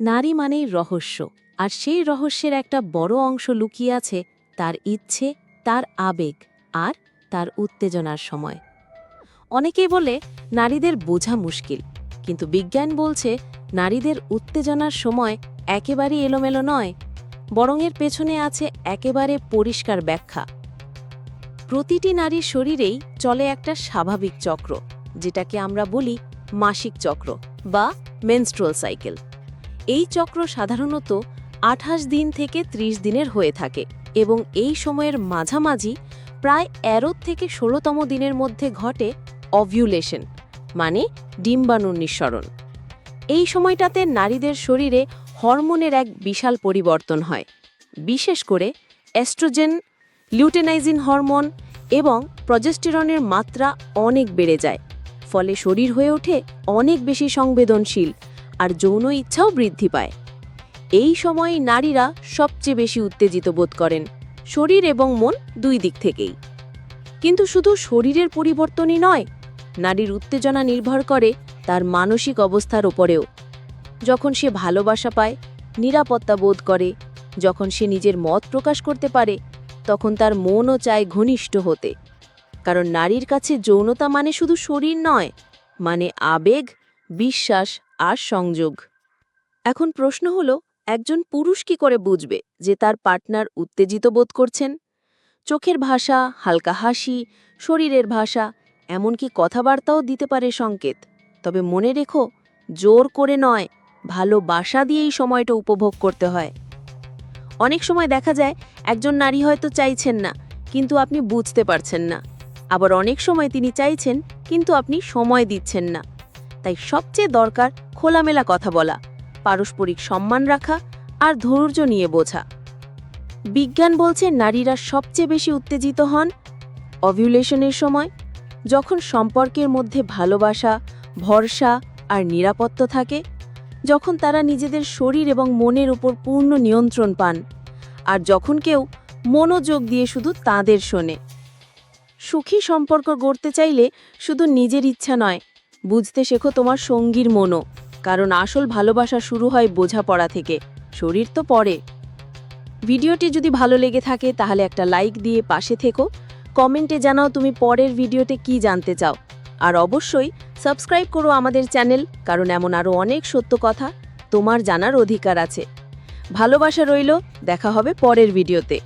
নারী মানেই রহস্য, আর সেই রহস্যের একটা বড় অংশ লুকিয়ে আছে তার ইচ্ছে, তার আবেগ, আর তার উত্তেজনার সময়। অনেকেই বলে নারীদের বোঝা মুশকিল, কিন্তু বিজ্ঞান বলছে নারীদের উত্তেজনার সময় একেবারেই এলোমেলো নয়, বরং এর পেছনে আছে একেবারে পরিষ্কার ব্যাখ্যা। প্রতিটি নারীর শরীরেই চলে একটা স্বাভাবিক চক্র, যেটাকে আমরা বলি মাসিক চক্র বা মেনস্ট্রুয়াল সাইকেল এই চক্র সাধারণত আঠাশ দিন থেকে ৩০ দিনের হয়ে থাকে এবং এই সময়ের মাঝামাঝি প্রায় এরো থেকে ষোলোতম দিনের মধ্যে ঘটে অভিউলেশন মানে ডিম্বাণুর নিঃসরণ। এই সময়টাতে নারীদের শরীরে হরমোনের এক বিশাল পরিবর্তন হয়, বিশেষ করে অ্যাস্ট্রোজেন লিউটেনাইজিন হরমোন এবং প্রজেস্টেরনের মাত্রা অনেক বেড়ে যায়, ফলে শরীর হয়ে ওঠে অনেক বেশি সংবেদনশীল আর যৌন ইচ্ছাও বৃদ্ধি পায়। এই সময়ে নারীরা সবচেয়ে বেশি উত্তেজিত বোধ করেন, শরীর এবং মন দুই দিক থেকেই। কিন্তু শুধু শরীরের পরিবর্তনই নয়, নারীর উত্তেজনা নির্ভর করে তার মানসিক অবস্থার ওপরেও। যখন সে ভালোবাসা পায়, নিরাপত্তা বোধ করে, যখন সে নিজের মত প্রকাশ করতে পারে, তখন তার মনও চায় ঘনিষ্ঠ হতে। কারণ নারীর কাছে যৌনতা মানে শুধু শরীর নয় মানে আবেগ, বিশ্বাস আর সংযোগ। এখন প্রশ্ন হলো, একজন পুরুষ কি করে বুঝবে যে তার পার্টনার উত্তেজিত বোধ করছেন? চোখের ভাষা, হালকা হাসি, শরীরের ভাষা, এমনকি কথাবার্তাও দিতে পারে সংকেত। তবে মনে রেখো, জোর করে নয় ভালোবাসা দিয়েই সময়টা উপভোগ করতে হয়। অনেক সময় দেখা যায়, একজন নারী হয়তো চাইছেন না, কিন্তু আপনি বুঝতে পারছেন না। আবার অনেক সময় তিনি চাইছেন, কিন্তু আপনি সময় দিচ্ছেন না। তাই সবচেয়ে দরকার খোলামেলা কথা বলা, পারস্পরিক সম্মান রাখা আর ধৈর্য নিয়ে বোঝা। বিজ্ঞান বলছে নারীরা সবচেয়ে বেশি উত্তেজিত হন অভিউলেশনের সময়, যখন সম্পর্কের মধ্যে ভালোবাসা, ভরসা আর নিরাপত্তা থাকে, যখন তারা নিজেদের শরীর এবং মনের উপর পূর্ণ নিয়ন্ত্রণ পান, আর যখন কেউ মনোযোগ দিয়ে শুধু তাদের শোনে। সুখী সম্পর্ক গড়তে চাইলে শুধু নিজের ইচ্ছা নয় বুঝতে শেখো তোমার সঙ্গীর মনও, কারণ আসল ভালোবাসা শুরু হয় বোঝাপড়া থেকে, শরীর তো পরে ভিডিওটি যদি ভালো লেগে থাকে তাহলে একটা লাইক দিয়ে পাশে থেকো, কমেন্টে জানাও তুমি পরের ভিডিওতে কি জানতে চাও। আর অবশ্যই সাবস্ক্রাইব করো আমাদের চ্যানেল, কারণ এমন আরও অনেক সত্য কথা তোমার জানার অধিকার আছে। ভালোবাসা রইল, দেখা হবে পরের ভিডিওতে।